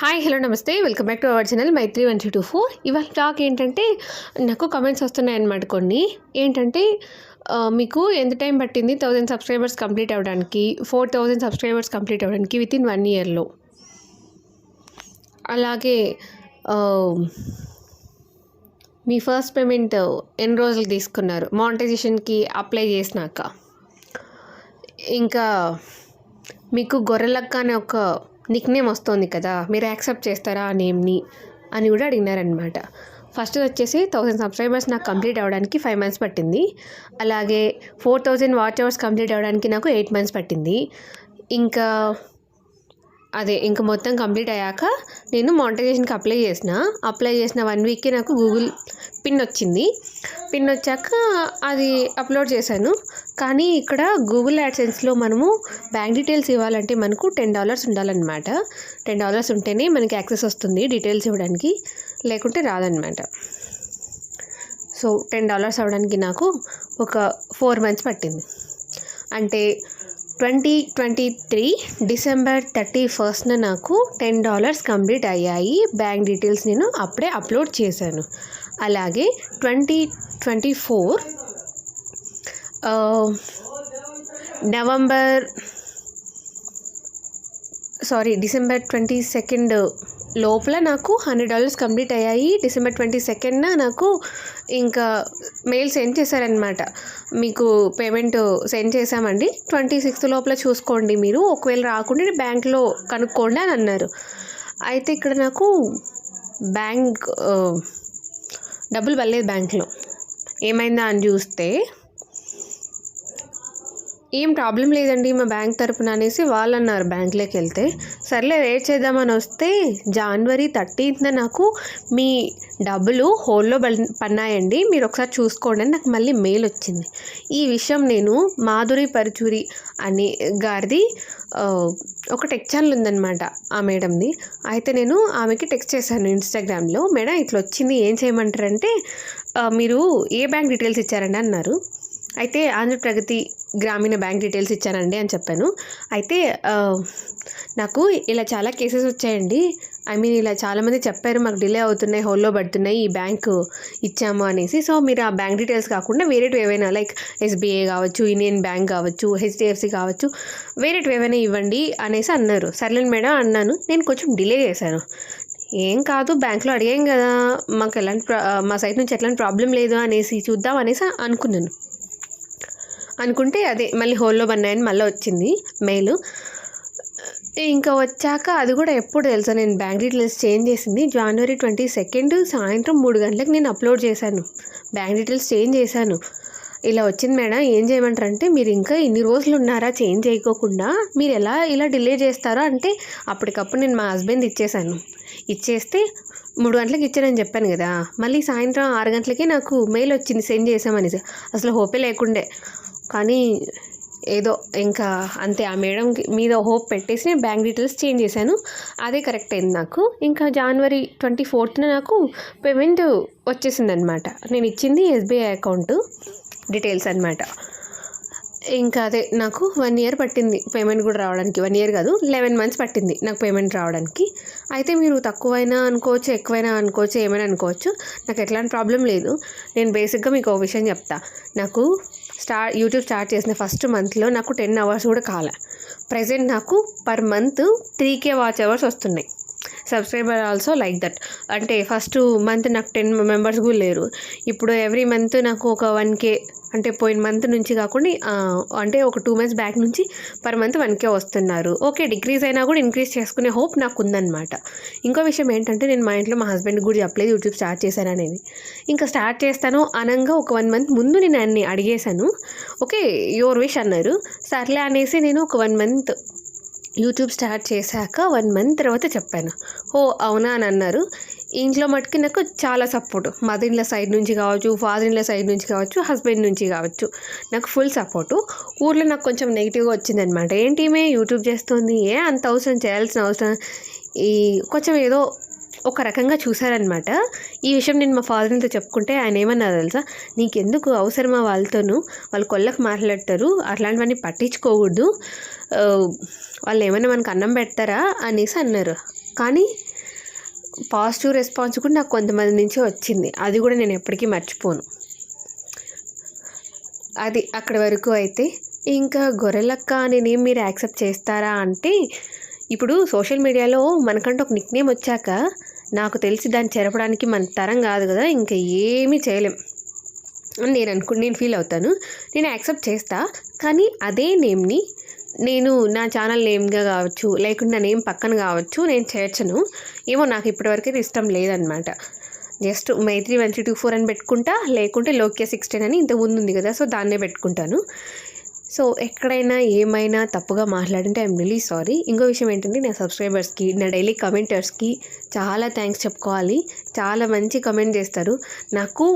Hi hello నమస్తే. Welcome back to our channel Maitri one two four ఇవాళ talk ఏంటంటే నాకు కమెంట్స్ వస్తున్నాయన్నమాట కొన్ని. ఏంటంటే మీకు ఎంత టైం పట్టింది? థౌజండ్ సబ్స్క్రైబర్స్ కంప్లీట్ అవ్వడానికి ఫోర్ థౌజండ్ సబ్స్క్రైబర్స్ కంప్లీట్ అవ్వడానికి విత్ ఇన్ వన్ ఇయర్లో అలాగే మీ ఫస్ట్ పేమెంట్ ఎన్ని రోజులు తీసుకున్నారు? మానిటైజేషన్కి అప్లై చేసినాక. ఇంకా మీకు గొర్రెలక్క అనే ఒక నిక్ నేమ్ వస్తుంది కదా మీరు యాక్సెప్ట్ చేస్తారా ఆ నేమ్ని? అని కూడా అడిగినారనమాట ఫస్ట్ వచ్చేసి థౌసండ్ సబ్స్క్రైబర్స్ నాకు కంప్లీట్ అవ్వడానికి ఫైవ్ మంత్స్ పట్టింది. అలాగే four thousand watch hours complete అవ్వడానికి నాకు ఎయిట్ మంత్స్ పట్టింది. ఇంకా అదే ఇంకా మొత్తం కంప్లీట్ అయ్యాక నేను మానిటైజేషన్కి అప్లై చేసిన. అప్లై చేసిన వన్ వీక్కి నాకు గూగుల్ పిన్ వచ్చింది. పిన్ వచ్చాక అది అప్లోడ్ చేశాను. కానీ ఇక్కడ గూగుల్ యాడ్సెన్స్లో మనము బ్యాంక్ డీటెయిల్స్ ఇవ్వాలంటే మనకు టెన్ డాలర్స్ ఉండాలన్నమాట. టెన్ డాలర్స్ ఉంటేనే మనకి యాక్సెస్ వస్తుంది డీటెయిల్స్ ఇవ్వడానికి. లేకుంటే రాదనమాట సో టెన్ డాలర్స్ అవ్వడానికి నాకు ఒక ఫోర్ మంత్స్ పట్టింది. అంటే twenty twenty three December thirty ఫస్ట్న నాకు టెన్ డాలర్స్ కంప్లీట్ అయ్యాయి. బ్యాంక్ డీటెయిల్స్ నేను అప్పుడే అప్లోడ్ చేశాను. అలాగే twenty twenty four November sorry December twenty second లోపల నాకు హండ్రెడ్ డాలర్స్ కంప్లీట్ అయ్యాయి. డిసెంబర్ ట్వంటీ సెకండ్న నాకు ఇంకా మెయిల్ సెండ్ చేశారనమాట మీకు పేమెంట్ సెండ్ చేశామండి. ట్వంటీ సిక్స్త్ లోపల చూసుకోండి మీరు. ఒకవేళ రాకుండా బ్యాంక్లో కనుక్కోండి అని అన్నారు. అయితే ఇక్కడ నాకు బ్యాంక్ డబ్బులు పడలేదు బ్యాంక్లో. ఏమైందా అని చూస్తే ఏం ప్రాబ్లం లేదండి మా బ్యాంక్ తరపున అనేసి వాళ్ళు అన్నారు బ్యాంక్లోకి వెళ్తే. సర్లే వెయిట్ చేద్దామని వస్తే జనవరి థర్టీన్త్న నాకు మీ డబ్బులు హోల్లో పన్నాయండి. మీరు ఒకసారి చూసుకోండి అని నాకు మళ్ళీ మెయిల్ వచ్చింది. ఈ విషయం నేను మాధురి పరుచూరి అనే గారిది ఒక టెక్ ఛానల్ ఉందన్నమాట ఆ మేడంది. అయితే నేను ఆమెకి టెక్స్ట్ చేశాను ఇన్స్టాగ్రామ్లో మేడం ఇట్లా వచ్చింది ఏం చేయమంటారంటే మీరు ఏ బ్యాంక్ డీటెయిల్స్ ఇచ్చారండి? అన్నారు. అయితే ఆంధ్రప్రగతి గ్రామీణ బ్యాంక్ డీటెయిల్స్ ఇచ్చానండి అని చెప్పాను. అయితే నాకు ఇలా చాలా కేసెస్ వచ్చాయండి. ఐ మీన్ ఇలా చాలామంది చెప్పారు మాకు డిలే అవుతున్నాయి హోల్లో పడుతున్నాయి ఈ బ్యాంకు ఇచ్చాము అనేసి. సో మీరు ఆ బ్యాంక్ డీటెయిల్స్ కాకుండా వేరేటివి ఏవైనా లైక్ ఎస్బీఐ కావచ్చు యూనియన్ బ్యాంక్ కావచ్చు హెచ్డిఎఫ్సి కావచ్చు వేరేటివి ఏవైనా ఇవ్వండి అనేసి అన్నారు. సర్లేండి మేడం అన్నాను. నేను కొంచెం డిలే చేశాను. ఏం కాదు బ్యాంక్లో అడిగాం కదా మాకు ఎలాంటి ప్రా- మా సైడ్ నుంచి ఎట్లాంటి ప్రాబ్లం లేదు అనేసి చూద్దాం అనేసి అనుకున్నాను. అనుకుంటే అదే మళ్ళీ హోల్లో బన్నాయని మళ్ళీ వచ్చింది మెయిల్. ఇంకా వచ్చాక అది కూడా ఎప్పుడు తెలుసా నేను బ్యాంక్ డీటెయిల్స్ చేంజ్ చేసింది జనవరి ట్వంటీ సెకండ్ సాయంత్రం మూడు గంటలకు నేను అప్లోడ్ చేశాను. బ్యాంక్ డీటెయిల్స్ చేంజ్ చేశాను. ఇలా వచ్చింది మేడం ఏం చేయమంటారంటే మీరు ఇంకా ఇన్ని రోజులు ఉన్నారా చేంజ్ చేయకోకుండా మీరు ఎలా ఇలా డిలే చేస్తారో అంటే అప్పటికప్పుడు నేను మా హస్బెండ్ ఇచ్చేసాను ఇచ్చేస్తే మూడు గంటలకు ఇచ్చానని చెప్పాను కదా మళ్ళీ సాయంత్రం ఆరు గంటలకే నాకు మెయిల్ వచ్చింది సెండ్ చేసామని అసలు హోపే లేకుండే. కానీ ఏదో ఇంకా అంతే ఆ మేడం మీద హోప్ పెట్టేసి నేను బ్యాంక్ డీటెయిల్స్ చేంజ్ చేశాను. అదే కరెక్ట్ అయింది నాకు. ఇంకా జనవరి ట్వంటీ ఫోర్త్న నాకు పేమెంట్ వచ్చేసింది అనమాట నేను ఇచ్చింది ఎస్బీఐ అకౌంట్ డీటెయిల్స్ అనమాట ఇంకా అదే నాకు వన్ ఇయర్ పట్టింది పేమెంట్ కూడా రావడానికి. వన్ ఇయర్ కాదు లెవెన్ మంత్స్ పట్టింది నాకు పేమెంట్ రావడానికి. అయితే మీరు తక్కువైనా అనుకోవచ్చు ఎక్కువైనా అనుకోవచ్చు ఏమైనా అనుకోవచ్చు. నాకు ఎట్లాంటి ప్రాబ్లం లేదు. నేను బేసిక్గా మీకు ఒక విషయం చెప్తా. నాకు స్టార్ట్ యూట్యూబ్ స్టార్ట్ చేసిన ఫస్ట్ మంత్లో నాకు టెన్ అవర్స్ కూడా కాలే. ప్రజెంట్ నాకు per month three K watch hours వస్తున్నాయి. Subscriber also like that. అంటే ఫస్ట్ మంత్ నాకు టెన్ మెంబర్స్ కూడా లేరు. ఇప్పుడు ఎవ్రీ మంత్ నాకు ఒక వన్ కే అంటే పోయిన మంత్ నుంచి కాకుండా అంటే ఒక టూ మంత్స్ బ్యాక్ నుంచి పర్ మంత్ వన్కే వస్తున్నారు. ఓకే డిక్రీజ్ అయినా కూడా ఇంక్రీజ్ చేసుకునే హోప్ నాకు ఉందన్నమాట ఇంకో విషయం ఏంటంటే నేను మా ఇంట్లో మా హస్బెండ్ కూడా చెప్పలేదు యూట్యూబ్ స్టార్ట్ చేశాను అనేది. ఇంకా స్టార్ట్ చేస్తాను అనంగా ఒక వన్ మంత్ ముందు నేను అన్ని అడిగేశాను. ఓకే యువర్ విష్ అన్నారు. సర్లే అనేసి నేను ఒక వన్ మంత్ యూట్యూబ్ స్టార్ట్ చేశాక వన్ మంత్ తర్వాత చెప్పాను. ఓ అవునా అని అన్నారు. ఇంట్లో మటుకు నాకు చాలా సపోర్ట్ మదర్ సైడ్ నుంచి కావచ్చు ఫాదర్ ఇన్ల సైడ్ నుంచి కావచ్చు హస్బెండ్ నుంచి కావచ్చు నాకు ఫుల్ సపోర్టు ఊర్లో నాకు కొంచెం నెగిటివ్గా వచ్చిందనమాట ఏంటి మే యూట్యూబ్ చేస్తుంది? ఏ అంత అవసరం చేయాల్సిన అవసరం? ఈ కొంచెం ఏదో ఒక రకంగా చూసారనమాట ఈ విషయం నేను మా ఫాదర్తో చెప్పుకుంటే ఆయన ఏమన్నారు తెలుసా? నీకెందుకు అవసరమా వాళ్ళతోనూ? వాళ్ళు కొల్లకు మాట్లాడతారు. అట్లాంటివన్నీ పట్టించుకోకూడదు. వాళ్ళు ఏమైనా మనకు అన్నం పెడతారా? అనేసి అన్నారు. కానీ పాజిటివ్ రెస్పాన్స్ కూడా నాకు కొంతమంది నుంచి వచ్చింది. అది కూడా నేను ఎప్పటికీ మర్చిపోను. అది అక్కడి వరకు అయితే ఇంకా గొర్రెలక్క అనే నేమ్ మీరు యాక్సెప్ట్ చేస్తారా అంటే ఇప్పుడు సోషల్ మీడియాలో మనకంటూ ఒక నిక్ నేమ్ వచ్చాక నాకు తెలిసి దాన్ని చెరపడానికి మన తరం కాదు కదా ఇంకా ఏమీ చేయలేం. అని నేను అనుకు నేను ఫీల్ అవుతాను. నేను యాక్సెప్ట్ చేస్తా కానీ అదే నేమ్ని నేను నా ఛానల్ నేమ్గా కావచ్చు లేకుంటే నేమ్ పక్కన కావచ్చు నేను చేర్చను. ఏమో నాకు ఇప్పటివరకు ఇష్టం లేదనమాట just Maitri one three two four అని పెట్టుకుంటా లేకుంటే లోక్య సిక్స్టీన్ అని ఇంత ముందు ఉంది కదా సో దాన్నే పెట్టుకుంటాను. సో ఎక్కడైనా ఏమైనా తప్పుగా మాట్లాడింటే ఐఎమ్ రియలీ సారీ ఇంకో విషయం ఏంటంటే నా సబ్స్క్రైబర్స్కి నా డైలీ కమెంటర్స్కి చాలా థ్యాంక్స్ చెప్పుకోవాలి. చాలా మంచి కమెంట్ చేస్తారు. నాకు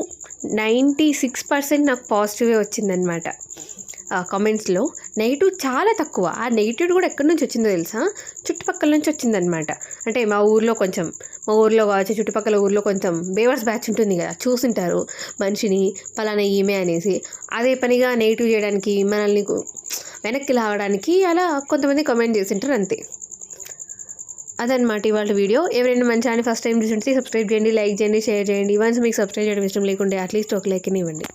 నైంటీ సిక్స్ పర్సెంట్ నాకు పాజిటివే వచ్చిందనమాట కామెంట్స్లో నెగిటివ్ చాలా తక్కువ. ఆ నెగిటివ్ కూడా ఎక్కడి నుంచి వచ్చిందో తెలుసా? చుట్టుపక్కల నుంచి వచ్చిందనమాట అంటే మా ఊర్లో కొంచెం మా ఊర్లో కావచ్చు చుట్టుపక్కల ఊర్లో కొంచెం బేవర్స్ బ్యాచ్ ఉంటుంది కదా చూసింటారు. మనిషిని పలానా ఈమె అనేసి అదే పనిగా నెగిటివ్ చేయడానికి మనల్ని వెనక్కి లాగడానికి అలా కొంతమంది కమెంట్ చేసింటారు అంతే. అదనమాట ఇవాళ వీడియో. ఎవరైనా మంచి ఛానల్ ఫస్ట్ టైం చూసి సబ్స్క్రైబ్ చేయండి లైక్ చేయండి షేర్ చేయండి. వన్స్ మీకు సబ్స్క్రైబ్ చేయడం ఇష్టం లేకుంటే అట్లీస్ట్ ఒక లైక్ ఇవ్వండి.